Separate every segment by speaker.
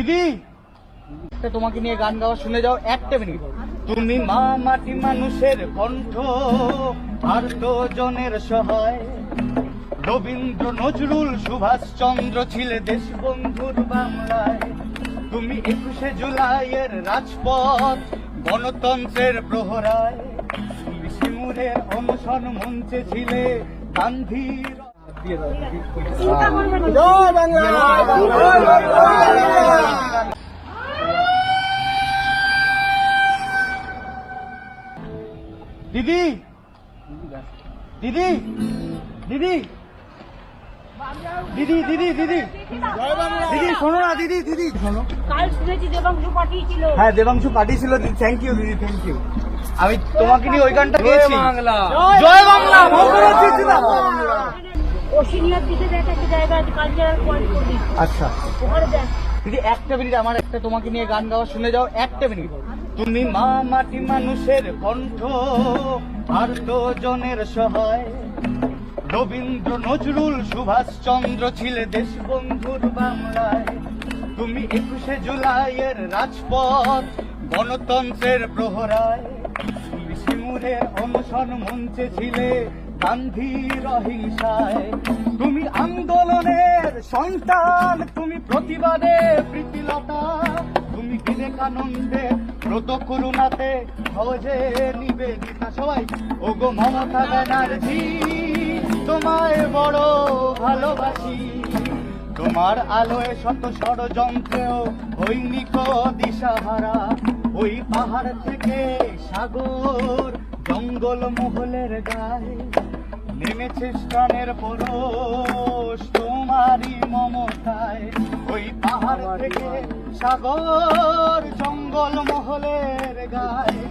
Speaker 1: দিদি। তোমাকে নিয়ে গান গাওয়া শুনে যাও একটা মিনিট। তুমি মা মাটি মানুষের কণ্ঠ আর তো জনের সহায়। রবীন্দ্র নজরুল সুভাষ চন্দ্র ছিলে দেশবন্ধুর বাংলায়। তুমি একুশে জুলাইয়ের রাজপথ গণতন্ত্রের প্রহরায়। তুমি সিমুরের অনশন মঞ্চে ছিলে গান্ধীর জয় বাংলা। দিদি। দিদি। দিদি। দিদি দিদি দিদি। দিদি শোনো না দিদি দিদি। শোনো
Speaker 2: কাল শুনেছি দেবাংশু পাঠিয়েছিল।
Speaker 1: হ্যাঁ দেবাংশু পাঠিয়েছিল দিদি। থ্যাংক ইউ দিদি থ্যাংক ইউ আমি তোমাকে নিয়ে ওই গানটা গেয়েছি।
Speaker 3: বাংলা।
Speaker 1: জয় বাংলা আচ্ছা। দিদি একটা মিনিট আমার একটা তোমাকে নিয়ে গান গাওয়া শুনে যাও একটা মিনিট। তুমি মা মাটি মানুষের কণ্ঠ আর জনের সহায়। রবীন্দ্র নজরুল সুভাষ চন্দ্র ছিলে দেশবন্ধুর বাংলায়। তুমি একুশে জুলাইয়ের রাজপথ, গণতন্ত্রের প্রহরায়। তুমি সিমুরের অনশন মঞ্চে ছিলে গান্ধীর অহিংসায়। তুমি আন্দোলনের সন্তান, তুমি প্রতিবাদে প্রীতিলতা। তুমি বিবেকানন্দের ব্রত করুণাতে সহজে নিবেদিতা সবাই। ওগো মমতা ব্যানার্জি, তোমায় বড় ভালোবাসি। তোমার আলোয় শত ষড়যন্ত্রেও হৈনিক দিশাহারা। ওই পাহাড় থেকে সাগর, জঙ্গল মহলের গায়ে নেমেছে স্টানের পরশ। তোমারই মমতায় ওই পাহাড় থেকে সাগর জঙ্গল মহলের গায়ে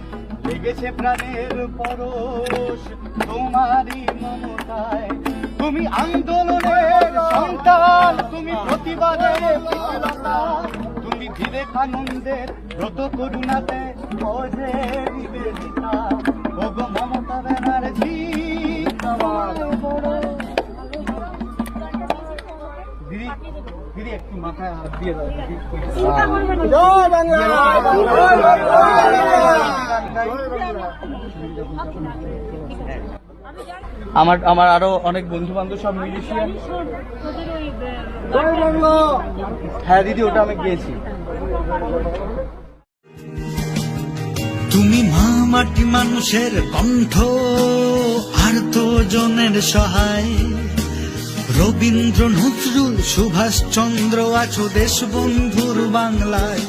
Speaker 1: লেগেছে প্রাণের পরশ। তোমারই মমতায় তুমি আন্দোলনের সন্তান, তুমি প্রতিবাদে প্রতিলতা তুমি বিবেকানন্দের ব্রত করুণাতে অজে নিবেদিতা ওগো মমতা আমার আমার আরও অনেক বন্ধু বান্ধব সব মিউজিশিয়ান হ্যাঁ দিদি ওটা আমি গিয়েছি।
Speaker 4: তুমি মা মাটি মানুষের কণ্ঠ আর তো জনের সহায়। রবীন্দ্র নজরুল সুভাষ চন্দ্র আছো দেশবন্ধুর বাংলায়।